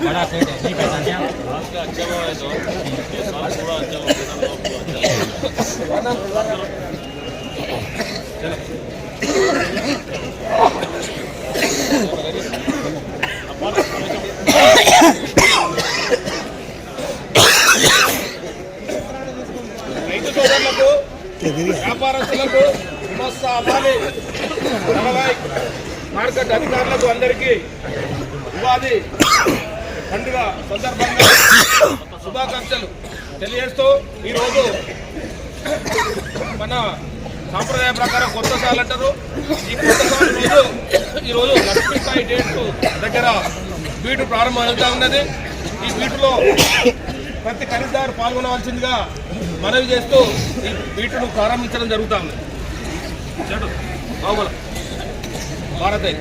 बड़ा सेठ है नहीं पहचान क्या आपका अच्छा हुआ है तो ये साल थोड़ा अच्छा हुआ है మార్కెట్ అధికారులకు అందరికీ ఉపాధి పండుగ సందర్భంగా శుభాకాంక్షలు తెలియజేస్తూ ఈరోజు మన సాంప్రదాయ ప్రకారం కొత్త సాల్ అంటారు. ఈ కొత్త సాల్ రోజు ఈరోజు లక్ష్మీసాయి డేట్ దగ్గర బీటు ప్రారంభమవుతా ఉన్నది. ఈ బీటులో ప్రతి ఖరీదారు పాల్గొనవలసిందిగా మనవి చేస్తూ ఈ బీటును ప్రారంభించడం జరుగుతుంది भारत है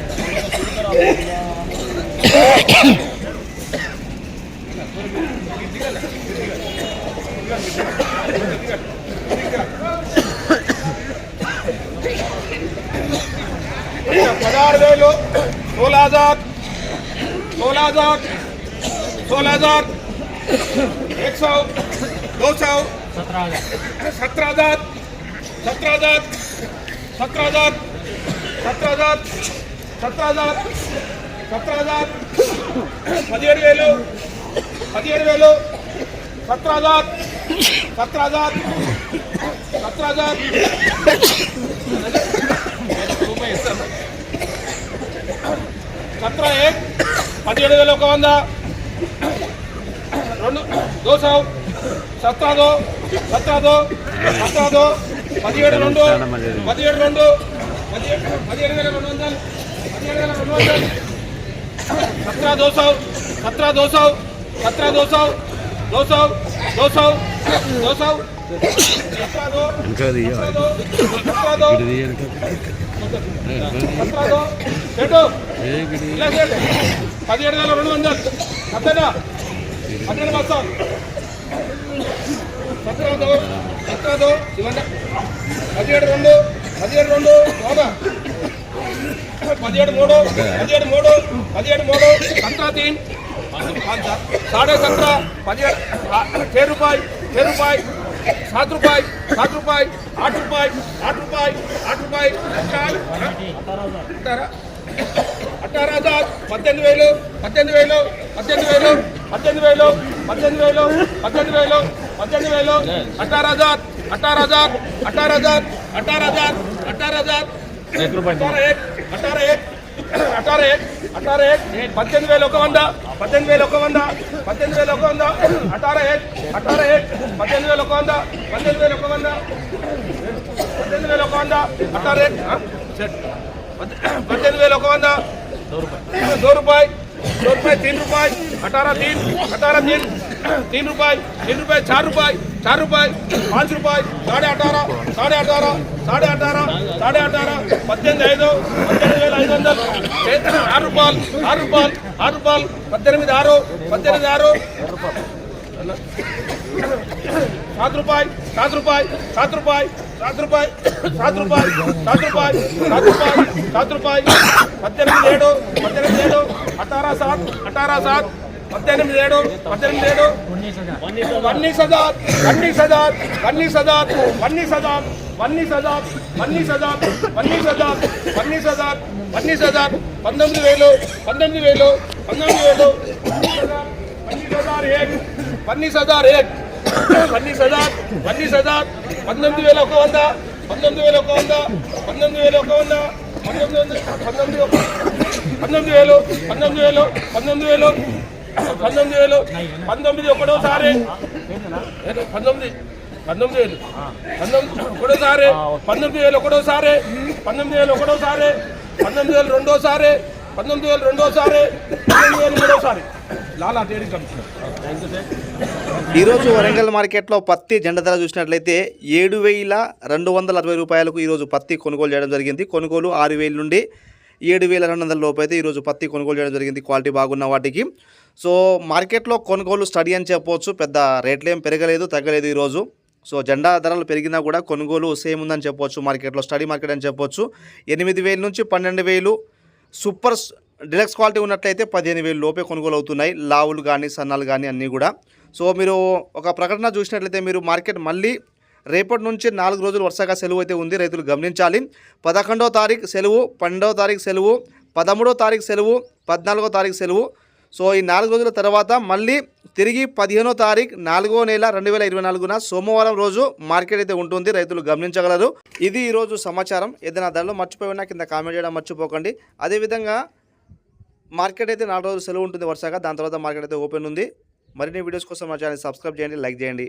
पधार गए लोग सोलह हज़ार सोलह हज़ार सोलह हज़ार एक सौ। दो सौ। सत्रह हज़ार। सत्रह हज़ार। सत्रह हज़ार। सत्रह हज़ार। సత్ర హజార్ సత్ర హజార్ పదిహేడు వేలు పదిహేడు వేలు. సత్ర హజార్ సత్ర హజార్ సత్ర హజార్ सत्रह एक पदे वेल वंद रू दो सौ सत्रह दो పదిహేడు వేల రెండు వందలు పదిహేడు వేల రెండు వందలు సత్రా దోసావు సత్రా దోసావు సత్రా దోసావు దోసావు దోసావు దోసావు ఇంకా పదిహేడు వేల రెండు వందలు సత్యనా పన్నెండు బస్తాలు సత్రాదో సత్రాదో రెండు పదిహేడు రెండు బాగా పదిహేడు మూడు పదిహేడు మూడు పదిహేడు మూడు సంత్రా తీన్ साढ़े सत्रह पदिहेड़ छः रुपये छः रुपये सात रुपये सात रुपये आठ रुपये आठ रुपये आठ रुपये अठारह అట్టారా హజార్ పద్దెనిమిది వేలు పద్దెనిమిది వేలు పద్దెనిమిది వేలు పద్దెనిమిది వేలు పద్దెనిమిది వేలు పద్దెనిమిది వేలు పద్దెనిమిది వేలు అట్టారా హజార్ అట్టారా హజార్ अठारह हजार अठारह हजार अठारह हजार अठारह एक अठारह एक అటారు అటారు పద్దెనిమిది వేల ఒక వంద పద్దెనిమిది వేల ఒక వంద పద్దెనిమిది వేల ఒక వంద. అటారు అటారు పద్దెనిమిది వేల ఒక వంద పద్దెనిమిది వేల ఒక వంద. పద్దెనిమిది వేల ఒక వంద అటారు పద్దెనిమిది వేల ఒక వంద. దో రూపాయి. దో రూపాయి. తీన్ రూపాయి. అటారా తీన్ అటారా తీన్. तीन तीन रुपये तीन रुपये चार रुपये चार रुपये पाँच रुपये साढ़े अठारह साढ़े अठारह साढ़े अठारह साढ़े अठारह పద్దెనిమిది ఐదు పద్దెనిమిది వేల ఐదు వందలు ఆరు రూపాయలు ఆరు రూపాయలు ఆరు రూపాయలు పద్దెనిమిది ఆరు పద్దెనిమిది ఆరు सात रुपये सात रुपये सात रुपये सात रुपये सात रुपये सात रुपये सात रुपये सात रुपये పద్దెనిమిది ఏడు పద్దెనిమిది ఏడు అఠారా సాత్ అఠారా సాత్ పద్దెనిమిది ఏడు పద్దెనిమిది ఏడు పన్నీస్ హజార్ పన్నీస్ హజార్ పన్నీస్ హజార్ పన్నీస్ హజార్ పన్నీస్ హజార్ పన్నీస్ హజార్ పన్నీస్ హజార్ పన్నీస్ హజార్ పన్నీస్ హజార్ పంతొమ్మిది వేలు పంతొమ్మిది వేలు పంతొమ్మిది వేలు పన్నీస్ హజార్ ఏక్ పన్నీస్ హజార్ ఏక్ పన్నీస్ హజార్ పన్నీస్ హజార్ పంతొమ్మిది వేల ఒక వంద పంతొమ్మిది వేల ఒక వంద పంతొమ్మిది వేల ఒక వంద పంతొమ్మిది వందల పంతొమ్మిది పంతొమ్మిది వేలు పంతొమ్మిది వేలు పంతొమ్మిది వేలు పంతొమ్మిది వేలు. పంతొమ్మిది ఒకటోసారి పంతొమ్మిది. పంతొమ్మిది వేలు. పంతొమ్మిది ఒకటోసారి పంతొమ్మిది వేలు ఒకటోసారి పంతొమ్మిది వేలు ఒకటోసారి పంతొమ్మిది వేలు రెండోసారి పంతొమ్మిది వేలు రెండోసారి పంతొమ్మిది వేలు మూడోసారి లాలా ట్రేడింగ్ కమిషనర్ ఈరోజు వరంగల్ మార్కెట్లో పత్తి జెండ ధర చూసినట్లయితే ఏడు వేల రెండు వందల అరవై రూపాయలకు ఈరోజు పత్తి కొనుగోలు చేయడం జరిగింది. కొనుగోలు ఆరు వేల నుండి ఏడు వేల రెండు వందల లోపు అయితే ఈరోజు పత్తి కొనుగోలు చేయడం జరిగింది. క్వాలిటీ బాగున్న వాటికి. సో మార్కెట్లో కొనుగోలు స్టడీ అని చెప్పవచ్చు పెద్ద రేట్లు ఏం పెరగలేదు తగ్గలేదు ఈరోజు. సో జెండా ధరలు పెరిగినా కూడా కొనుగోలు సేమ్ ఉందని చెప్పొచ్చు. మార్కెట్లో స్టడీ మార్కెట్ అని చెప్పొచ్చు. ఎనిమిది వేల నుంచి పన్నెండు వేలు. సూపర్ డిలక్స్ క్వాలిటీ ఉన్నట్లయితే పదిహేను వేలు లోపే కొనుగోలు అవుతున్నాయి. లావులు కానీ సన్నాలు కానీ అన్నీ కూడా. సో మీరు ఒక ప్రకటన చూసినట్లయితే మీరు మార్కెట్ మళ్ళీ రేపటి నుంచి నాలుగు రోజులు వరుసగా సెలవు అయితే ఉంది రైతులు గమనించాలి. పదకొండవ తారీఖు సెలవు పన్నెండవ తారీఖు సెలవు పదమూడవ తారీఖు సెలవు పద్నాలుగో తారీఖు సెలవు. సో ఈ నాలుగు రోజుల తర్వాత మళ్ళీ తిరిగి పదిహేనో తారీఖు నాలుగో నెల రెండు వేల ఇరవై నాలుగున సోమవారం రోజు మార్కెట్ అయితే ఉంటుంది రైతులు గమనించగలరు. ఇది ఈరోజు సమాచారం. ఏదైనా ధరలు మర్చిపోయినా కింద కామెంట్ చేయడం మర్చిపోకండి. అదేవిధంగా మార్కెట్ అయితే నాలుగు రోజులు సెలవు ఉంటుంది వరుసగా దాని తర్వాత మార్కెట్ అయితే ఓపెన్ ఉంది. మరిన్ని వీడియోస్ కోసం మా ఛానల్ సబ్స్క్రైబ్ చేయండి లైక్ చేయండి.